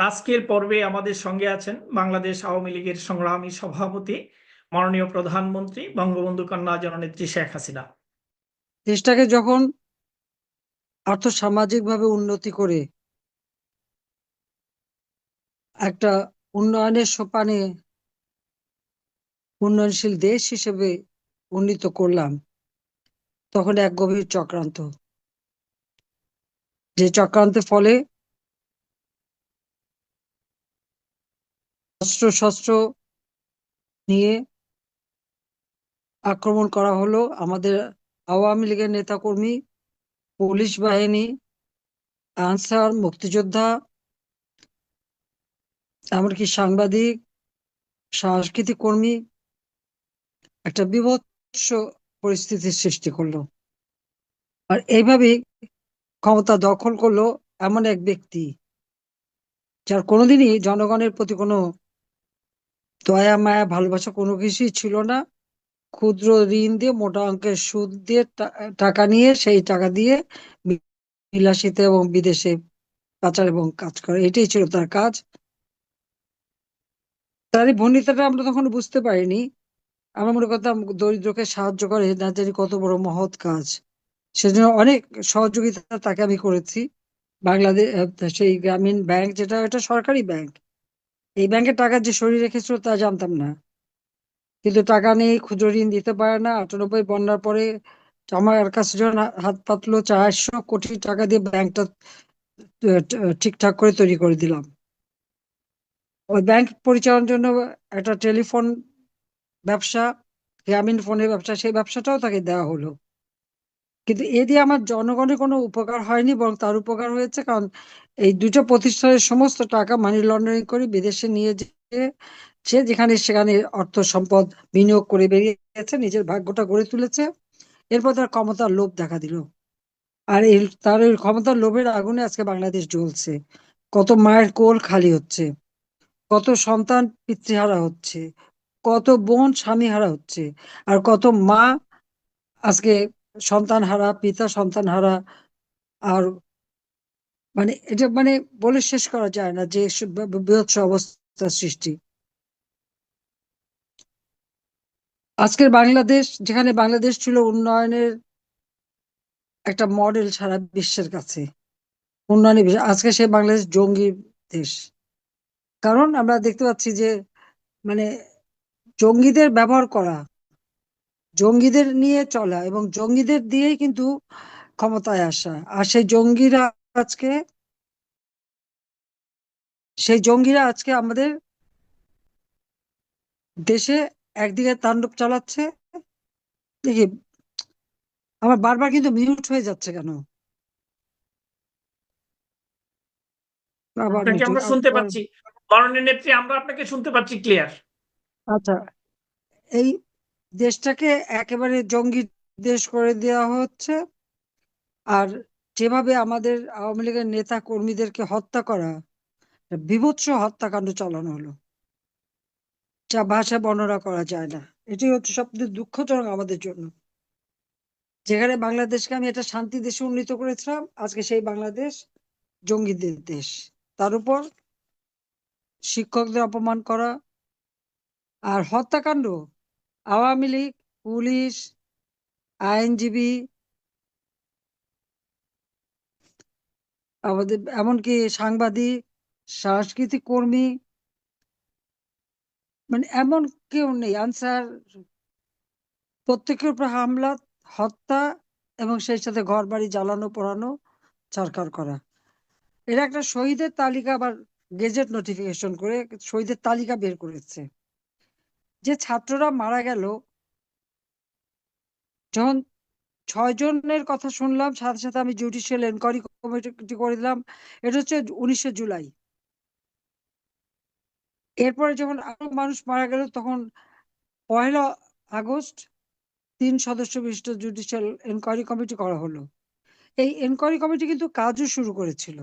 আজকের পর্বে আমাদের সঙ্গে আছেন বাংলাদেশ আওয়ামী লীগের সংগ্রামী সভাপতি, মাননীয় প্রধানমন্ত্রী, বঙ্গবন্ধু কন্যা জননেত্রী শেখ হাসিনা। দেশটাকে যখন আর্থ সামাজিক ভাবে উন্নতি করে একটা উন্নয়নের সোপানে উন্নয়নশীল দেশ হিসেবে উন্নীত করলাম, তখন এক গভীর চক্রান্ত। যে চক্রান্তের ফলে অস্ত্র শস্ত্র নিয়ে আক্রমণ করা হলো। আমাদের আওয়ামী লীগের নেতাকর্মী, পুলিশ বাহিনী, আনসার, মুক্তিযোদ্ধা, এমনকি সাংবাদিক, সাংস্কৃতিক কর্মী একটা বিভৎস পরিস্থিতির সৃষ্টি করল। আর এইভাবেই ক্ষমতা দখল করল এমন এক ব্যক্তি, যার কোনোদিনই জনগণের প্রতি কোনো দয়া, মায়া, ভালোবাসা কোনো কিছুই ছিল না। ক্ষুদ্র ঋণ দিয়ে, মোটা অঙ্কের সুদ দিয়ে টাকা নিয়ে সেই টাকা দিয়ে বিলাসিতা এবং বিদেশে পাচার এবং কাজ করে। এটাই ছিল তার কাজ। তার এই ভন্ডিতাটা আমরা তখন বুঝতে পারিনি। আমরা মনে করতাম দরিদ্রকে সাহায্য করে, না জানি কত বড় মহৎ কাজ। সেজন্য অনেক সহযোগিতা তাকে আমি করেছি। বাংলাদেশ সেই গ্রামীণ ব্যাংক যেটা এটা সরকারি ব্যাংক। এই ব্যাংকে টাকা যে সরিয়ে রেখেছিল তা জানতাম না। কিন্তু টাকা নেই ক্ষুদ্র ঋণ দিতে পারে না। আটানব্বই বন্যার পরে আমার কাছে যখন হাত পাতলো, চারশো কোটি টাকা দিয়ে ব্যাংকটা ঠিকঠাক করে তৈরি করে দিলাম। ওই ব্যাংক পরিচালনার জন্য একটা টেলিফোন ব্যবসা, গ্রামীণ ফোনের ব্যবসা, সেই ব্যবসাটাও তাকে দেওয়া হলো। কিন্তু এ দিয়ে আমার জনগণের কোনো উপকার হয়নি, বরং তার উপকার হয়েছে। কারণ এই দুটো প্রতিষ্ঠানের সমস্ত টাকা মানি লন্ডারিং করে বিদেশে নিয়ে যেয়ে সে যেখানে সেখানে অর্থ সম্পদ বিনিয়োগ করে বেরিয়েছে, নিজের ভাগ্যটা গড়ে তুলেছে। এরপর তার ক্ষমতার লোভ দেখা দিল। আর এই তার এই ক্ষমতার লোভের আগুনে আজকে বাংলাদেশ জ্বলছে। কত মায়ের কোল খালি হচ্ছে। কত সন্তান পিতৃহারা হচ্ছে। কত বোন স্বামী হারা হচ্ছে। আর কত মা আজকে সন্তান হারা পিতা সন্তান হারা আর মানে এটা মানে বলে শেষ করা যায় না যে সব বি- বি- বীভৎস অবস্থার সৃষ্টি। আজকের বাংলাদেশ, যেখানে বাংলাদেশ ছিল উন্নয়নের একটা মডেল সারা বিশ্বের কাছে। উন্নয়নের আজকে সে বাংলাদেশ জঙ্গি দেশ। কারণ আমরা দেখতে পাচ্ছি যে মানে জঙ্গিদের ব্যবহার করা জঙ্গিদের নিয়ে চলা এবং জঙ্গিদের দিয়েই কিন্তু ক্ষমতায় আসা। আর সেই জঙ্গিরা আজকে সেই জঙ্গিরা আজকে আমাদের দেশে একদিকে তাণ্ডব চালাচ্ছে। দেখি আমার বারবার কিন্তু মিউট হয়ে যাচ্ছে কেন? আবার আপনাকে আমরা শুনতে পাচ্ছি। মাননীয় নেত্রী আমরা আপনাকে শুনতে পাচ্ছি ক্লিয়ার আচ্ছা এই দেশটাকে একেবারে জঙ্গি দেশ করে দেওয়া হচ্ছে। আর যেভাবে আমাদের আওয়ামী লীগের নেতা কর্মীদেরকে হত্যা করা, বিভৎস হত্যাকাণ্ড চালানো হলো, যা ভাষায় বর্ণনা করা যায় না এটি হচ্ছে সবচেয়ে দুঃখজনক আমাদের জন্য। যেখানে বাংলাদেশকে আমি একটা শান্তি দেশে উন্নীত করেছিলাম, আজকে সেই বাংলাদেশ জঙ্গিদের দেশ। তার উপর শিক্ষকদের অপমান করা আর হত্যাকাণ্ড আওয়ামী লীগ, পুলিশ, আইনজীবী, আমাদের এমনকি সাংবাদিক, সাংস্কৃতিক কর্মী মানে এমন কেউ নেই। আনসার, প্রত্যেকের উপর হামলা, হত্যা এবং সেই সাথে ঘর বাড়ি জ্বালানো, পোড়ানো সরকার করা। এরা একটা শহীদের তালিকা আবার গেজেট নোটিফিকেশন করে, শহীদের তালিকা বের করেছে। যে ছাত্ররা মারা গেল, যখন ছয় জনের কথা শুনলাম, সাথে সাথে আমি জুডিশিয়াল এনকোয়ারি কমিটি করে দিলাম, এটা হচ্ছে উনিশে জুলাই। এরপরে যখন আরও মানুষ মারা গেল, তখন পয়লা আগস্ট তিন সদস্য বিশিষ্ট জুডিশিয়াল এনকোয়ারি কমিটি করা হলো। এই এনকোয়ারি কমিটি কিন্তু কাজও শুরু করেছিল।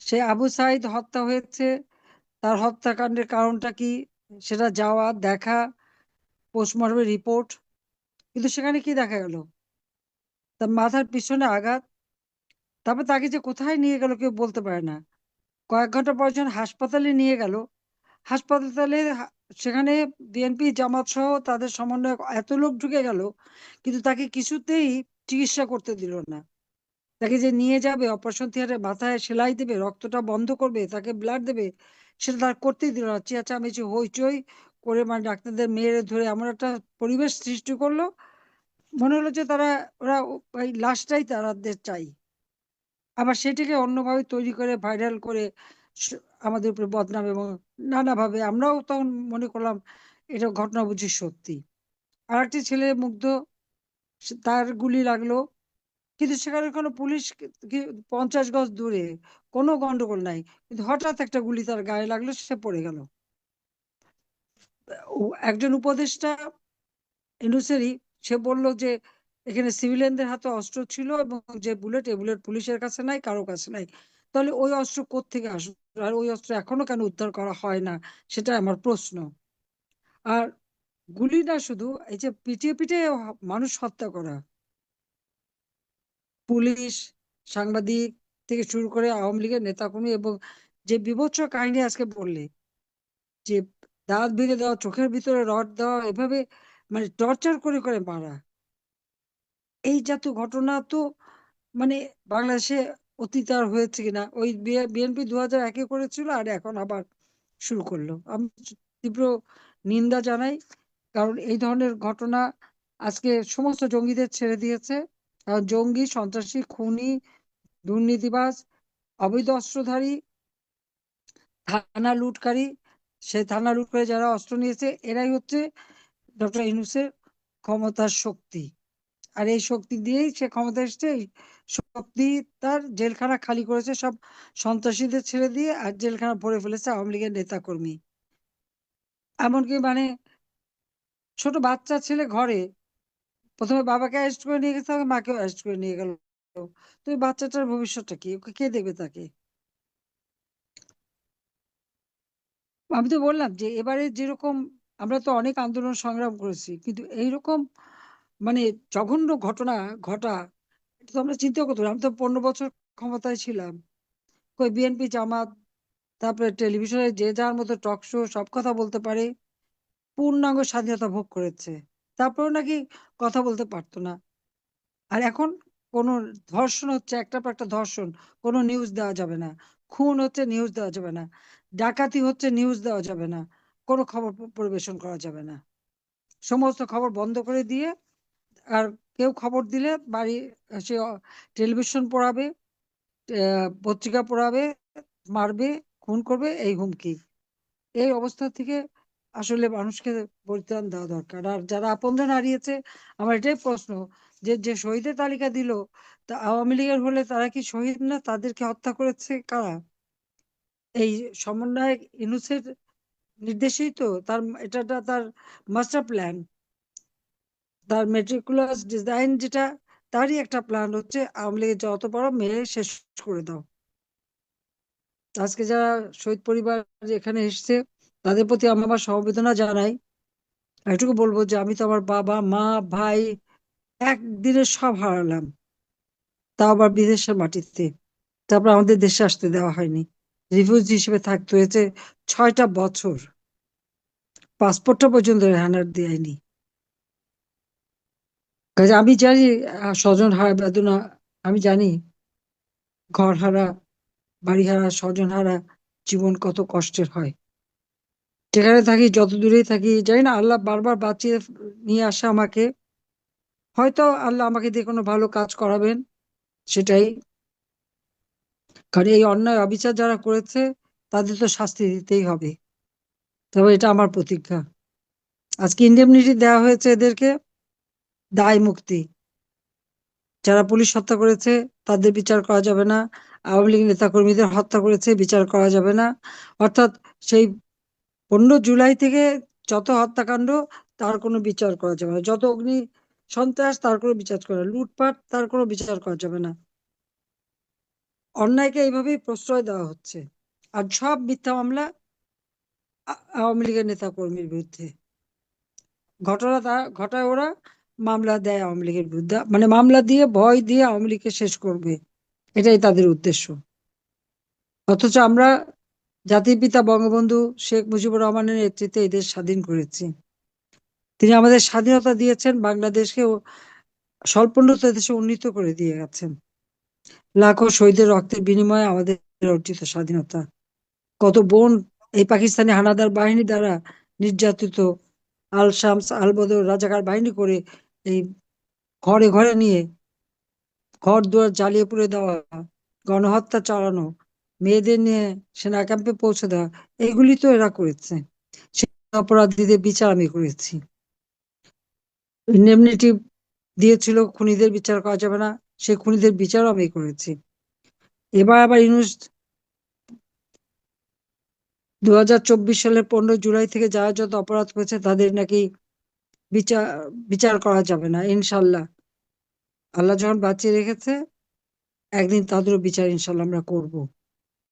সে আবু সাইদ হত্যা হয়েছে, তার হত্যাকাণ্ডের কারণটা কি? সেটা যাওয়া, দেখা পোস্টমর্টমের রিপোর্ট কিন্তু সেখানে কি দেখা গেল? তার মাথার পিছনে আঘাত, তারপর তাকে যে কোথায় নিয়ে গেল কেউ বলতে পারে না। কয়েক ঘণ্টা পর যখন হাসপাতালে নিয়ে গেল, হাসপাতালে সেখানে বিএনপি জামাত সহ তাদের সমন্বয়ক এত লোক ঢুকে গেল, কিন্তু তাকে কিছুতেই চিকিৎসা করতে দিল না। তাকে যে নিয়ে যাবে অপারেশন থিয়েটারে মাথায় সেলাই দেবে, রক্তটা বন্ধ করবে, তাকে ব্লাড দেবে সেটা তার করতেই দিল না। চেঁচামেচি হইচই করে মানে ডাক্তারদের মেরে ধরে এমন একটা পরিবেশ সৃষ্টি করল। মনে হলো যে তারা, ওরা ওই লাশটাই তাদের চাই। আবার সেটাকে অন্যভাবে তৈরি করে ভাইরাল করে আমাদের উপরে বদনাম এবং নানাভাবে আমরাও তখন মনে করলাম এটা ঘটনা বুঝি সত্যি। আর একটি ছেলে মুগ্ধ তার গুলি লাগল। কিন্তু সেখানে কোনো পুলিশ পঞ্চাশ গজ দূরে কোনো গন্ডগোল নাই। কিন্তু হঠাৎ একটা গুলি তার গায়ে লাগল, সে পড়ে গেল। একজন উপদেষ্টা ইনুসেরি সে বলল যে এখানে সিভিলিয়ানদের হাতে অস্ত্র ছিল এবং যে বুলেট এই বুলেট পুলিশের কাছে নাই, কারও কাছে নাই। তাহলে ওই অস্ত্র কোত্থেকে আসলো? আর ওই অস্ত্র এখনও কেন উদ্ধার করা হয় না? সেটা আমার প্রশ্ন। আর গুলি না শুধু, এই যে পিটিয়ে পিটিয়ে মানুষ হত্যা করা। পুলিশ, সাংবাদিক থেকে শুরু করে আওয়ামী লীগের নেতাকর্মী এবং যে বিভৎস কাহিনী আজকে বললে, যে দাঁত ভেঙে দেওয়া, চোখের ভিতরে রড দেওয়া, এভাবে মানে টর্চার করে করে মারা, এই জাতীয় ঘটনা তো মানে বাংলাদেশে অতীত আর হয়েছে কিনা? ওই বিএনপি দু হাজার একে করেছিল আর এখন আবার শুরু করল। আমি তীব্র নিন্দা জানাই, কারণ এই ধরনের ঘটনা আজকে সমস্ত জঙ্গিদের ছেড়ে দিয়েছে। জঙ্গি, সন্ত্রাসী, খুনি দুর্নীতিবাজ, অবৈধ অস্ত্রধারী, থানা লুটকারী, সেই থানা লুট করে যারা অস্ত্র নিয়েছে, এরাই হচ্ছে ডক্টর ইউনূসের ক্ষমতার শক্তি। আর এই শক্তি দিয়েই সে ক্ষমতা এসছে শক্তি তার জেলখানা খালি করেছে, সব সন্ত্রাসীদের ছেড়ে দিয়ে, আর জেলখানা ভরে ফেলেছে আওয়ামী লীগের নেতাকর্মী। এমনকি মানে ছোট বাচ্চা ছেলে ঘরে, প্রথমে বাবাকে অ্যারেস্ট করে নিয়ে গেছে মাকেও অ্যারেস্ট করে নিয়ে গেল। তো এই বাচ্চাটার ভবিষ্যৎটা কি? ওকে কে দেখবে তাকে? আমি তো বললাম যে এবারে যেরকম আমরা তো অনেক আন্দোলন সংগ্রাম করেছি, কিন্তু এইরকম মানে জঘন্য ঘটনা ঘটা, এটা তো আমরা চিন্তা করতে আমি তো পনেরো বছর ক্ষমতায় ছিলাম। কই বিএনপি, জামাত, তারপরে টেলিভিশনে যে যার মতো টক শো সব কথা বলতে পারে, পূর্ণাঙ্গ স্বাধীনতা ভোগ করেছে। তারপরেও নাকি কথা বলতে পারতো না। আর এখন কোনো ধর্ষণ হচ্ছে একটা পর একটা ধর্ষণ, কোনো নিউজ দেওয়া যাবে না। খুন হচ্ছে নিউজ দেওয়া যাবে না। ডাকাতি হচ্ছে নিউজ দেওয়া যাবে না। কোনো খবর পরিবেশন করা যাবে না। সমস্ত খবর বন্ধ করে দিয়ে আর কেউ খবর দিলে বাড়ি সে টেলিভিশন পড়াবে পত্রিকা পড়াবে, মারবে, খুন করবে, এই হুমকি। এই অবস্থা থেকে আসলে মানুষকে পরিত্রাণ দেওয়া দরকার। আর যারা আপনজন হারিয়েছে, আমার এটাই প্রশ্ন। যে যে শহীদের তালিকা দিল, তা আওয়ামী লীগের হলে তারা কি শহীদ না? তাদেরকে হত্যা করেছে কারা? এই সমন্বয়ক ইনুসের নির্দেশেই তো তার, এটা তার মাস্টার প্ল্যান তার মেট্রিকুলাস ডিজাইন যেটা, তারই একটা প্ল্যান হচ্ছে আওয়ামী লীগের যত বড় মেরে শেষ করে দাও। আজকে যারা শহীদ পরিবার এখানে এসেছে, তাদের প্রতি আমি আমার সমবেদনা জানাই। এটুকু বলব যে আমি তো আমার বাবা, মা, ভাই একদিনে সব হারালাম। তাও আবার বিদেশের মাটিতে। তারপর আমাদের দেশে আসতে দেওয়া হয়নি। রিফিউজি হিসেবে থাকতে হয়েছে ছয়টা বছর। পাসপোর্টটা পর্যন্ত রেহানার দেয়নি। কাজে আমি জানি স্বজন হারা, বেদনা, আমি জানি ঘর হারা, বাড়ি হারা, স্বজন হারা, জীবন কত কষ্টের হয়। যেখানে থাকি, যত দূরেই থাকি, জানি না, আল্লাহ বারবার বাঁচিয়ে নিয়ে আসে আমাকে। হয়তো আল্লাহ আমাকে দিয়ে কোনো ভালো কাজ করাবেন, সেটাই। কারণ এই অন্যায়, অবিচার যারা করেছে, তাদের তো শাস্তি দিতেই হবে। তবে এটা আমার প্রতিজ্ঞা। আজকে ইন্ডেমনিটি দেওয়া হয়েছে এদেরকে, দায় মুক্তি। যারা পুলিশ হত্যা করেছে, তাদের বিচার করা যাবে না। আওয়ামী লীগ নেতাকর্মীদের হত্যা করেছে, বিচার করা যাবে না। অর্থাৎ সেই পনেরো জুলাই থেকে যত হত্যাকাণ্ড, তার কোনো বিচার করা যাবে না। যত অগ্নি সন্ত্রাস, তার কোনো বিচার করে লুটপাট, তার কোনো বিচার করা যাবে না। অন্যায়কে এইভাবেই প্রশ্রয় দেওয়া হচ্ছে। আর সব মিথ্যা মামলা আওয়ামী লীগের নেতা কর্মীর বিরুদ্ধে। ঘটনা তা, ঘটায় ওরা, মামলা দেয় আওয়ামী লীগের বিরুদ্ধে। মানে মামলা দিয়ে, ভয় দিয়ে আওয়ামী লীগকে শেষ করবে। এটাই তাদের উদ্দেশ্য। অথচ আমরা জাতির পিতা, বঙ্গবন্ধু শেখ মুজিবুর রহমানের নেতৃত্বে এই দেশ স্বাধীন করেছি। তিনি আমাদের স্বাধীনতা দিয়েছেন, বাংলাদেশকে স্বল্পোন্নত দেশে উন্নীত করে দিয়ে গেছেন। লাখো শহীদের রক্তের বিনিময়ে আমাদের অর্জিত স্বাধীনতা। কত বোন এই পাকিস্তানি হানাদার বাহিনী দ্বারা নির্যাতিত আল শামস, আল বদর রাজাকার বাহিনী করে এই ঘরে ঘরে নিয়ে ঘর দুয়ার জ্বালিয়ে পুড়ে দেওয়া, গণহত্যা চালানো, মেয়েদের নিয়ে সেনা ক্যাম্পে পৌঁছে দেওয়া, এগুলি তো এরা করেছে। সেই অপরাধীদের বিচার আমি করেছি। ইন্ডেমনিটি দিয়েছিল, খুনিদের বিচার করা যাবে না। সেই খুনিদের বিচারও আমি করেছি। এবার আবার ইউনুস দু হাজার চব্বিশ সালের পনেরো জুলাই থেকে যারা যত অপরাধ করেছে, তাদের নাকি বিচার বিচার করা যাবে না, ইনশাল্লাহ। আল্লাহ যখন বাঁচিয়ে রেখেছে, একদিন তাদেরও বিচার ইনশাল্লাহ আমরা করব।